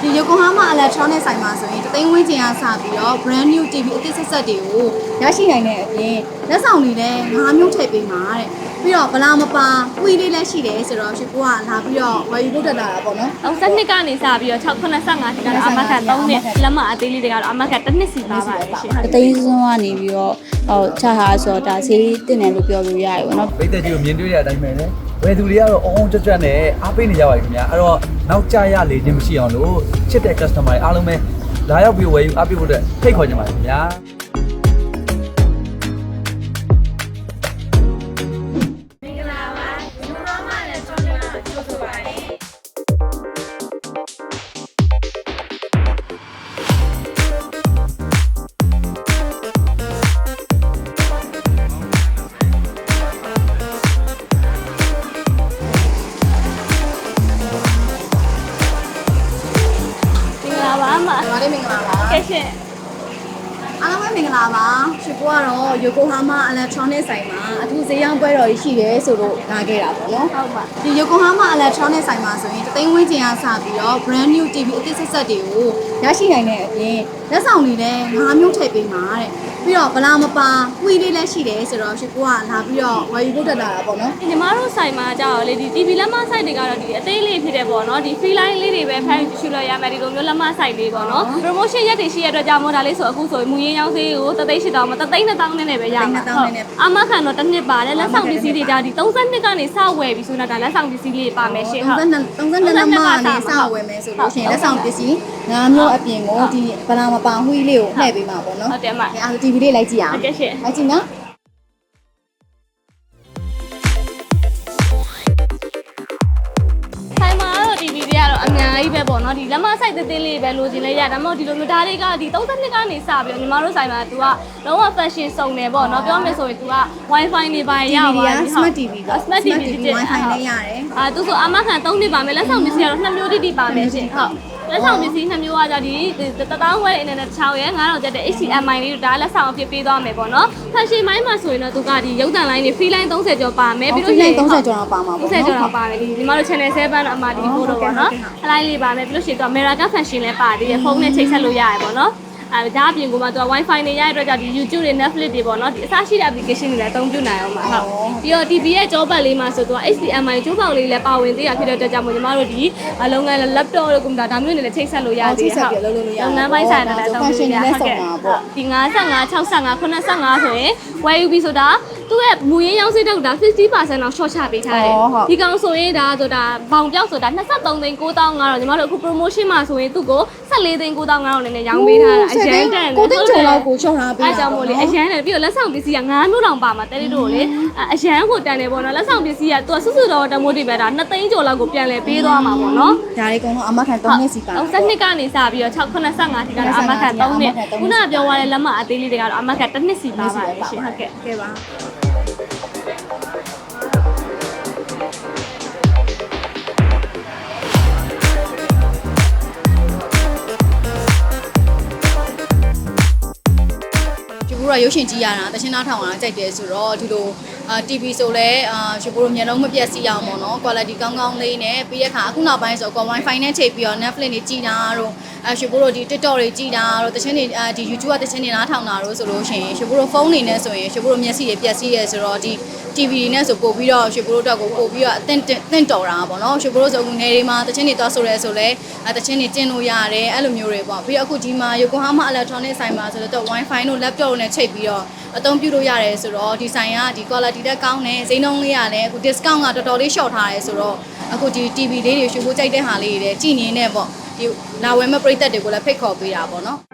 ဒီယိုကိုဟာမာ electronic ဆိုင်မှာဆိုရင်တသိန်းဝင်းကျင်အားစပြီးတော့ brand new TV အသစ်ဆက်ဆက်တွေကိုရရှိနိုင်တဲ့အပြင်လက်ဆောင်တွေလည်း၅မျိုးထည့်ပေးမှာတဲ့ ပြီးတော့ဗလာမပါဝီလေးလည်းရှိတယ်ဆိုတော့ရှင်ကိုကလာပြီးတော့ဝယ်ယူဖို့တက်လာတာပေါ့နော်32ကနေစပြီးတော့685တိကတော့အမကန်3နှစ်လက်မအသေးလေးတွေကတော့အမကန်တစ်နှစ်စီပါပါတယ်ရှင်အသိဆုံးကနေပြီးတော့ဟိုချထားဆိုတော့ဒါဈေးတင်တယ်လို့ပြောလို့ရတယ်ပေါ့နော်ပိတ်သက်ကြီးကိုမြင်တွေ့ရတဲ့အတိုင်းပဲလေဝယ်သူတွေကတော့အုံအောင်ကြွကြွနဲ့အားပေးနေကြပါပြီခင်ဗျာအဲ့တော့နောက်ကျရလေခြင်းမရှိအောင်လို့ချစ်တဲ့ customer တွေအားလုံးပဲလာရောက်ပြီးဝယ်ယူအားပေးဖို့အတွက်ဖိတ်ခေါ်ကြပါခင်ဗျာ မင်္ဂလာပါအမဒီမှာလေးမင်္ဂလာပါကဲရှင် အားလုံးပဲမင်္ဂလာပါရှင်ကိုကတော့ယိုကိုဟာမာ electronic ဆိုင်မှာအထူးဈေးရောင်းပွဲတော်ကြီးရှိတယ်ဆိုတော့လာခဲ့တာပေါ့နော်ဟုတ်ပါဒီယိုကိုဟာမာ electronic ဆိုင်မှာဆိုရင်တသိန်းဝင်းကျင်အားစပြီးတော့ brand new TV အသစ်ဆက်ဆက်တွေကိုရရှိနိုင်တဲ့အပြင်လက်ဆောင်တွေလည်း၅မျိုးထည့်ပေးမှာတဲ့ ပြီးတော့ဗလာမပါဝီလေးလည်းရှိတယ်ဆိုတော့ရှင်ကိုကလာပြီးတော့ဝယ်ယူဖို့တက်လာတာပေါ့နော်ညီမတို့ဆိုင်မှာကြာတော့လေဒီ TV လက်မဆိုင်တွေကတော့ဒီအသေးလေးဖြစ်တယ်ပေါ့နော်ဒီ free line လေးတွေပဲဖမ်းရှူလို့ရမယ်ဒီလိုမျိုးလက်မဆိုင်လေးပေါ့နော် promotion ရက်တွေရှိရတဲ့အတွက်ကြောင့်မို့ဒါလေးဆိုအခုဆိုမူရင်းရောင်းသေးကိုတသိန်း၈တောင်းမတသိန်း၂တောင်းနဲ့ပဲရမှာအမခံတော့တစ်နှစ်ပါတယ်လက်ဆောင်ပစ္စည်းတွေဒါဒီ32ကနေစဝယ်ပြီဆိုတော့ဒါလက်ဆောင်ပစ္စည်းလေးပါမယ်ရှင်ဟုတ်32 32လက်မကနေစဝယ်မယ်ဆိုလို့ရှိရင်လက်ဆောင်ပစ္စည်း၅မျိုးအပြင်ကိုဒီဗလာမပါဝီလေးကိုလှည့်ပေးမှာပေါ့နော်ဟုတ်တယ်အမအဲအား TV လေးလိုက်ကြည့်အောင်ဟုတ်ကဲ့ရှင်လိုက်ကြည့်နော်ဆိုင်မှာတော့ TV တွေကတော့အများကြီးပဲပေါ့နော်ဒီလက်မဆိုင်သေးသေးလေးပဲလိုချင်လဲရဒါမှမဟုတ်ဒီလိုမျိုးဒါတွေကဒီ32ကနေစပြီးတော့ညီမတို့ဆိုင်မှာ तू ကလုံးဝ fashion စုံတယ်ပေါ့နော်ပြောမယ်ဆိုရင် तू က wifi နေပါရ TV ပါကပြီ smart TV ပေါ့ smart TV ဖြစ်တယ် wifi လည်းရတယ်အာသူဆိုအမခံ3နှစ်ပါမယ်လက်ဆောင်ပစ္စည်းကတော့2မျိုးတိတိပါမယ်ရှင်ဟုတ် လက်ဆောင်ပစ္စည်း2မျိုးကကြဒီတတောင်းဝဲအင်တာနက်6ရဲ9000ကျက်တဲ့ HDMI လေးတို့ဒါလက်ဆောင်အဖြစ်ပေးသွားမယ်ပေါ့နော် fashion မိုင်းမှာဆိုရင်တော့သူကဒီရုပ်သံလိုင်းတွေ free line 30ကျော်ပါမယ်ပြီးလို့ရှိရင်30ကျော်တော့ပါမှာပေါ့30ကျော်တော့ပါတယ်ဒီညီမတို့ channel 7တော့အမဒီဖိုးတော့ပေါ့နော်အလိုက်လေးပါမယ်ပြီးလို့ရှိရင်သူက America fashion လည်းပါသေးတယ်ဖုန်းနဲ့ချိတ်ဆက်လို့ရတယ်ပေါ့နော် အဲဒါအပြင်ကမှသူက wifi နေရတဲ့အတွက်ကြောင့်ဒီ YouTube တွေ Netflix တွေပေါ့နော်ဒီအစရှိတဲ့ application တွေလည်းအသုံးပြုနိုင်အောင်ပါဟုတ်ပြီးတော့ TV ရဲ့ကြောပတ်လေးမှာဆိုသူက HDMI ကျိုးပေါက်လေးလည်းပါဝင်သေးတာဖြစ်တဲ့အတွက်ကြောင့်မို့ညီမတို့ဒီအလုံးငန်း laptop တို့ computer ဒါမျိုးတွေလည်းချိတ်ဆက်လို့ရသေးတယ်ဟုတ်လုပ်ငန်းပိုင်းဆိုင်တာလည်းအသုံးပြုရဟုတ်ကဲ့ဒီ55 65 85ဆိုရင်ဝယ်ယူပြီးဆိုတာ သူ့ရဲ့မူရင်းရောင်းစိတ်တော့ဒါ50%လောက် short ချပေးထားတယ်ဒီကောင်ဆိုရင်ဒါဆိုတာဘောင်ပြောက်ဆိုတာ23သိန်း9500တော့ညီမတို့အခု promotion မှာဆိုရင်သူ့ကို14သိန်း9500နဲ့လည်းရောင်းပေးထားတာအရန်တန်ကိုသိန်းကျော်လောက်ကိုချော့ထားပေးအဲကြောင့်မို့လေအရန်တယ်ပြီးတော့လက်ဆောင်ပစ္စည်းက9မျိုးတောင်ပါမှာတဲလေးတို့ကိုလေအရန်ကိုတန်တယ်ပေါ့နော်လက်ဆောင်ပစ္စည်းကသူကစွစွတော့တမိုးတွေပဲဒါ2သိန်းကျော်လောက်ကိုပြန်လဲပေးသွားမှာပေါ့နော်ဒါလေးကတော့အမခံ3နှစ်စီပါဟုတ်စနစ်ကနေစပြီးတော့685တိကတော့အမခံ3နှစ်ခုနကပြောသွားတဲ့လက်မအသေးလေးတွေကတော့အမခံ1နှစ်စီပါပါတယ်ရှင်ဟုတ်ကဲ့ကဲပါ တို့ကရုပ်ရှင်ကြည့်ရတာတချင်းသားထောင်ရတာကြိုက်တယ်ဆိုတော့ဒီလို အာ TV ဆိုလဲအာကျူတို့မျက်လုံးမပြတ်စီအောင်ပေါ့နော် quality ကောင်းကောင်းလေးနဲ့ပြီးရခါအခုနောက်ပိုင်းဆိုတော့ Wi-Fi နဲ့ချိန်ပြီးတော့ Netflix တွေကြည့်တာတို့အာကျူတို့ဒီ TikTok တွေကြည့်တာတို့တချင်းတွေအာဒီ YouTube ကတချင်းတွေနားထောင်တာတို့ဆိုလို့ရှိရင်ကျူတို့ဖုန်းတွေနဲ့ဆိုရင်ကျူတို့မျက်စိတွေပြတ်စီရဲဆိုတော့ဒီ TV တွေနဲ့ဆိုပို့ပြီးတော့ကျူတို့တော့ကိုပို့ပြီးတော့အသင့်တင့်တော်တာပေါ့နော်ကျူတို့ဆိုအခုငယ်တွေမှာတချင်းတွေသွားဆိုရဲဆိုလဲအဲတချင်းတွေကျင်းလို့ရတယ်အဲ့လိုမျိုးတွေပေါ့ပြီးတော့အခုဒီမှာ Yokohama Electronic ဆိုင်မှာဆိုတော့ Wi-Fi တို့ laptop တို့နဲ့ချိန်ပြီးတော့ အသုံးပြုလို့ရတယ်ဆိုတော့ဒီဆိုင်ကဒီ quality တက်ကောင်းတယ်ဈေးနှုန်းလေးကလည်းအခု discount ကတော်တော်လေး short ထားတယ်ဆိုတော့အခုဒီ TV လေးတွေရှုပ်ဖို့ကြိုက်တဲ့ဟာလေးတွေကြည်နေနေပေါ့ဒီလာဝယ်မဲ့ပရိသတ်တွေကိုလည်းဖိတ်ခေါ်ပေးတာပေါ့နော်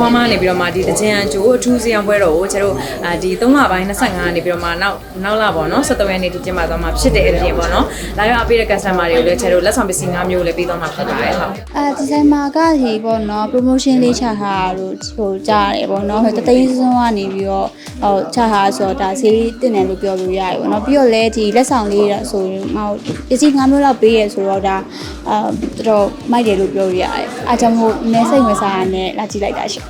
ဒီကကိုဟာမကနေပြီးတော့မှဒီတကြံကျိုးအထူးစီအောင်ပွဲတော်ကိုကျတို့အာဒီ3လပိုင်း25ကနေပြီးတော့မှနောက်နောက်လာပေါ့နော်17ရက်နေ့ဒီကျင်းပသွားမှာဖြစ်တဲ့အပြင်ပေါ့နော်လာရောက်အပေးတဲ့ customer တွေကိုလည်းကျတို့လက်ဆောင်ပစ္စည်း၅မျိုးလည်းပေးသွားမှာဖြစ်ပါတယ်ဟုတ်အဲဒီဇိုင်မာကဒီပေါ့နော် promotion လေးချထားတာလို့ဟိုကြားရတယ်ပေါ့နော်ဟိုတသိန်းစုံကနေပြီးတော့ဟိုချထားဆိုတော့ဒါဈေးတင်တယ်လို့ပြောလို့ရတယ်ပေါ့နော်ပြီးတော့လည်းဒီလက်ဆောင်လေးတော့ဆိုရင်ဟိုပစ္စည်း၅မျိုးလောက်ပေးရဆိုတော့ဒါအာတော်တော်မိုက်တယ်လို့ပြောလို့ရတယ်အားကြောင့်မို့နည်းစိတ်ဝင်စားရနဲ့လာကြည့်လိုက်တာရှင်တိုင်း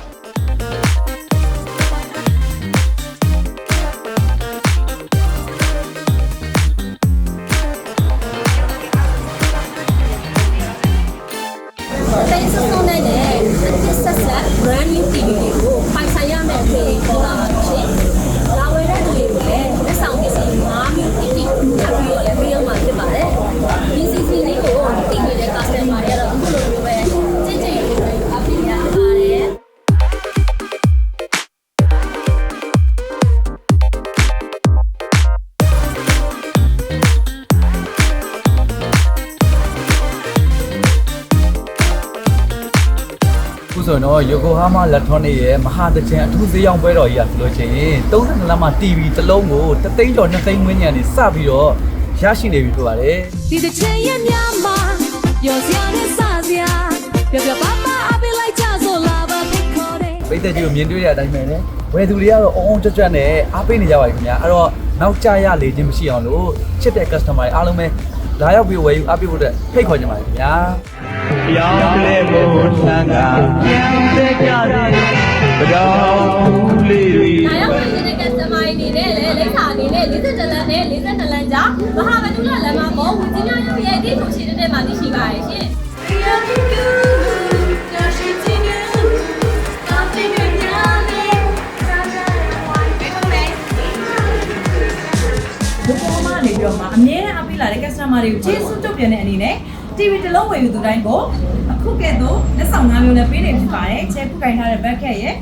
ခုဆိုရင်တော့ယိုကိုဟာမာလက်ထွန်နေရဲ့မဟာတချင်အထူးဈေးရောင်းပွဲတော်ကြီးอ่ะဆိုလို့ချင်း32လမ်းမှာ TV တစ်လုံးကို3သိန်းကျော်2သိန်းဝန်းကျင်နေစပြီးတော့ရရှိနေပြီဖြစ်ပါတယ်ဒီတစ်ချိန်ရမြမှာရောစရာနဲ့စစရာပြပြပါပါအပေးလိုက်ကြဆိုလာပါဖိတ်ခေါ်တယ်ပိတ်သက်ကြီးကိုမြင်တွေ့တဲ့အတိုင်းပဲလေဝယ်သူတွေကတော့အောင်းအောင်ကြွကြွနဲ့အားပေးနေကြပါပြီခင်ဗျာအဲ့တော့နောက်ကျရလေခြင်းမရှိအောင်လို့ချစ်တဲ့ customer တွေအားလုံးပဲလာရောက်ပြီးဝယ်ယူအားပေးဖို့အတွက်ဖိတ်ခေါ်ကြပါခင်ဗျာပြောင်းလဲဖို့ ဆန်းကပြန်တဲ့ကြတဲ့ကြောင်လေးတွေ။ဒါရောက်နေတဲ့ customer အနေနဲ့လည်းလိပ်စာအနေနဲ့42လမ်းနဲ့42လမ်းကြားမဟာဗန္ဓုလလမ်းမပေါ်ဝီဂျီနာရုပ်ရဲ့အတိအကျရှိတဲ့မှာသိရှိပါရဲ့ရှင်။ဘုကောမနေပြီးတော့မှအမြဲတမ်းအပိလာတဲ့ customer တွေကိုကျေးဇူးတုတ်ပြန်တဲ့အနေနဲ့ TV တစ်လုံးဝယ်ယူသူတိုင်းကိုအ ခုကဲ့သို့လက်ဆောင်၅မျိုးနဲ့ပေးနေဖြစ်ပါတယ်ချဲခုကင်ထားတဲ့ bucket ရဲ့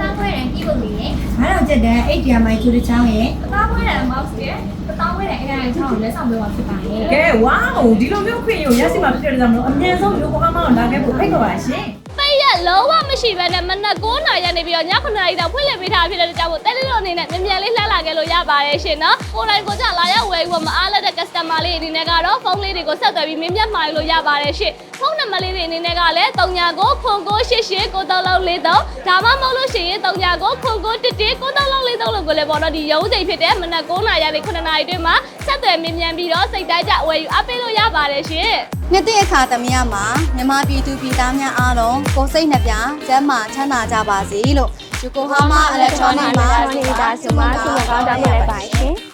သားခွဲတဲ့ပြီးဖို့နေတယ်အားတော့ချက်တဲ့အိတ်တရားမိုင်းချူတဲ့ချောင်းရဲ့။သားခွဲတဲ့ mouse ရဲ့သားခွဲတဲ့ AI ချောင်းကိုလက်ဆောင်ပေးပါဖြစ်ပါတယ်ကဲဝေါဒီလိုမျိုးခွင့်ရုံရရှိမှာဖြစ်တဲ့ကြောင့်မလို့အမြန်ဆုံးလူကိုဟာမောင်းလာခဲ့ဖို့ဖိတ်ခေါ်ပါရှင်ပိတ်ရက်လုံးဝ မရှိဘဲနဲ့မနက်9နာရီကနေပြီးတော့ည9နာရီတောင်ဖွင့်လှစ်ပေးထားဖြစ်တဲ့ကြောင့်မို့တဲလေးတို့အနေနဲ့မြန်မြန်လေးလှမ်းလာခဲ့လို့ရပါတယ်ရှင်နော်ကိုယ်တိုင်ကိုယ်ကျလာရောက်ဝယ်ပြီးတော့မအားလက်တဲ့ customer လေးအနေနဲ့ကတော့ဖုန်းလေးတွေကိုဆက်သွယ်ပြီးမင်းမြတ်မှာယူလို့ရပါတယ်ရှင်ဖုန်းနံပါတ်လေးတွေအနေနဲ့ကလည်း39ကို0988 9343ဒါမှမဟုတ်လို့ရှိရင်39ကို0911 9343လို့ကိုလည်းပေါ့နော်ဒီရုံးချိန်ဖြစ်တဲ့မနက်9နာရီကနေ9နာရီအတွင်းမှာဆက်သွယ်မင်းမြန်ပြီးတော့စိတ်တိုင်းကြဝယ်ယူအပ်ပေးလို့ရပါတယ်ရှင် နှစ်တည့်အခါသမယမှာမြန်မာပြည်သူပြည်သားများအားလုံးကိုယ်စိတ်နှပြကျန်းမာချမ်းသာကြပါစေလို့ယူကိုဟာမာအီလက်ထရောနစ်မှာဒါဆိုမှဆုမကောင်းတောင်းပေးလိုက်ပါရှင်